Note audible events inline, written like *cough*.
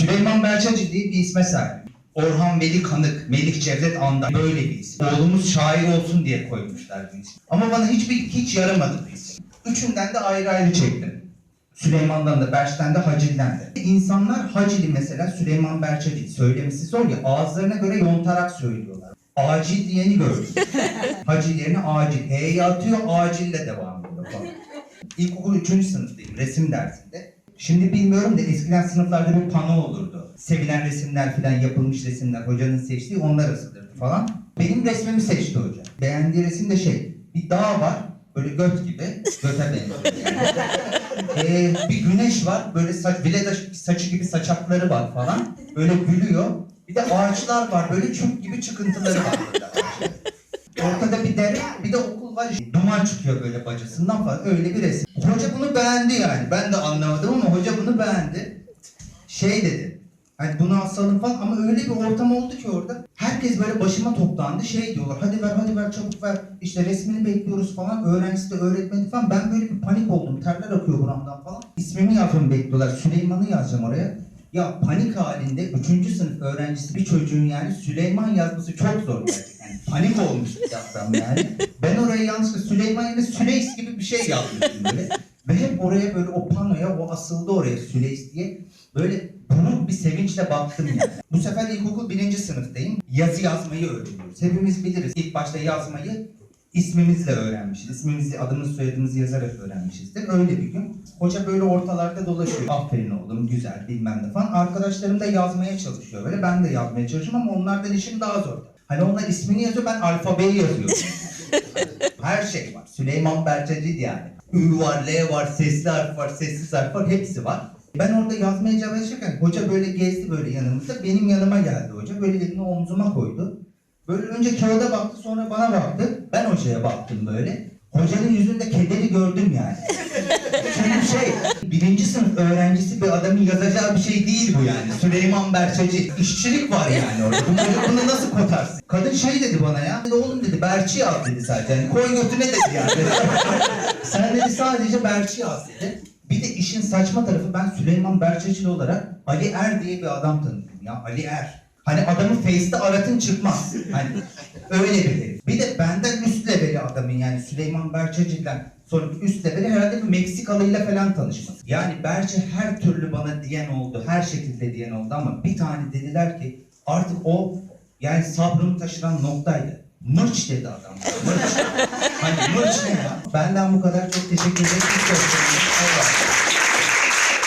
Süleyman Belçacı diye bir isme sahip. Orhan Veli Kanık, Melik Cevdet Anday böyle bir isim. Oğlumuz şair olsun diye koymuşlar bu ismi. Ama bana hiçbir hiç yaramadı bu isim. Üçünden de ayrı ayrı çektim. Süleyman'dan da, Berç'ten de, Hacil'den de. İnsanlar Hacil'i mesela Süleyman Berçacil söylemesi zor ya ağızlarına göre yontarak söylüyorlar. Acil diyeni gördüm. *laughs* Hacil yerine acil. H'yi atıyor, acille devam ediyor falan. İlkokul 3. sınıftayım resim dersinde. Şimdi bilmiyorum da eskiden sınıflarda bir pano olurdu. Sevilen resimler falan yapılmış resimler hocanın seçtiği onlar asılırdı falan. Benim resmimi seçti hoca. Beğendiği resim de şey bir dağ var böyle göt gibi göte benziyor. yani. *laughs* Ee, bir güneş var böyle saç, bile de saçı gibi saçakları var falan. Böyle gülüyor. Bir de ağaçlar var böyle çöp gibi çıkıntıları var. burada. Ortada bir dere, bir de okul var. Duman çıkıyor böyle bacasından falan. Öyle bir resim. Hoca bunu beğendi yani. Ben de anlamadım ama beğendi. Şey dedi. Hani bunu asalım falan ama öyle bir ortam oldu ki orada. Herkes böyle başıma toplandı. Şey diyorlar. Hadi ver hadi ver çabuk ver. İşte resmini bekliyoruz falan. Öğrencisi de öğretmeni falan. Ben böyle bir panik oldum. Terler akıyor buramdan falan. İsmimi yazmamı bekliyorlar. Süleyman'ı yazacağım oraya. Ya panik halinde 3. sınıf öğrencisi bir çocuğun yani Süleyman yazması çok zor gerçekten. Yani panik olmuş yazsam yani. Ben oraya yanlışlıkla Süleyman yerine Süleys gibi bir şey yazmıştım böyle. Ve hep oraya böyle o panoya o asıldı oraya Süleys diye. Böyle buruk bir sevinçle baktım yani. Bu sefer ilkokul birinci sınıftayım. Yazı yazmayı öğreniyoruz. Hepimiz biliriz. İlk başta yazmayı ismimizle öğrenmişiz. İsmimizi, adımız, soyadımızı yazarak öğrenmişizdir. Öyle bir gün. Hoca böyle ortalarda dolaşıyor. Aferin oğlum, güzel, bilmem ne falan. Arkadaşlarım da yazmaya çalışıyor böyle. Ben de yazmaya çalışıyorum ama onlardan işim daha zor. Hani onlar ismini yazıyor, ben alfabeyi yazıyorum. *laughs* Her şey var. Süleyman Berçacil yani. Ü var, L var, sesli harf var, sessiz harf var, hepsi var. Ben orada yazmaya çalışırken hoca böyle gezdi böyle yanımızda. Benim yanıma geldi hoca. Böyle elini omzuma koydu. Böyle önce kağıda baktı sonra bana baktı. Ben hocaya baktım böyle. Hocanın yüzünde kederi gördüm yani. *laughs* Çünkü şey, birinci sınıf öğrencisi bir adamın yazacağı bir şey değil bu yani. Süleyman Berçacı. işçilik var yani orada. Bunu, bunu nasıl kotarsın? Kadın şey dedi bana ya. Dedi, Oğlum dedi Berçi yaz dedi zaten. Koy götüne dedi yani. *laughs* Sen dedi sadece Berçi yaz dedi. Bir de işin saçma tarafı ben Süleyman Berçacılı olarak Ali Er diye bir adam tanıdım ya. Ali Er. Hani adamı Face'te aratın çıkmaz. Hani öyle bir herif. Bir de adamın yani Süleyman Berçacı'dan sonraki üst leveli herhalde bir Meksikalıyla falan tanışmış. Yani Berçe her türlü bana diyen oldu. Her şekilde diyen oldu ama bir tane dediler ki artık o yani sabrımı taşıran noktaydı. Mırç dedi adam. Mırç. hani mırç ne ya? Benden bu kadar çok teşekkür ederim.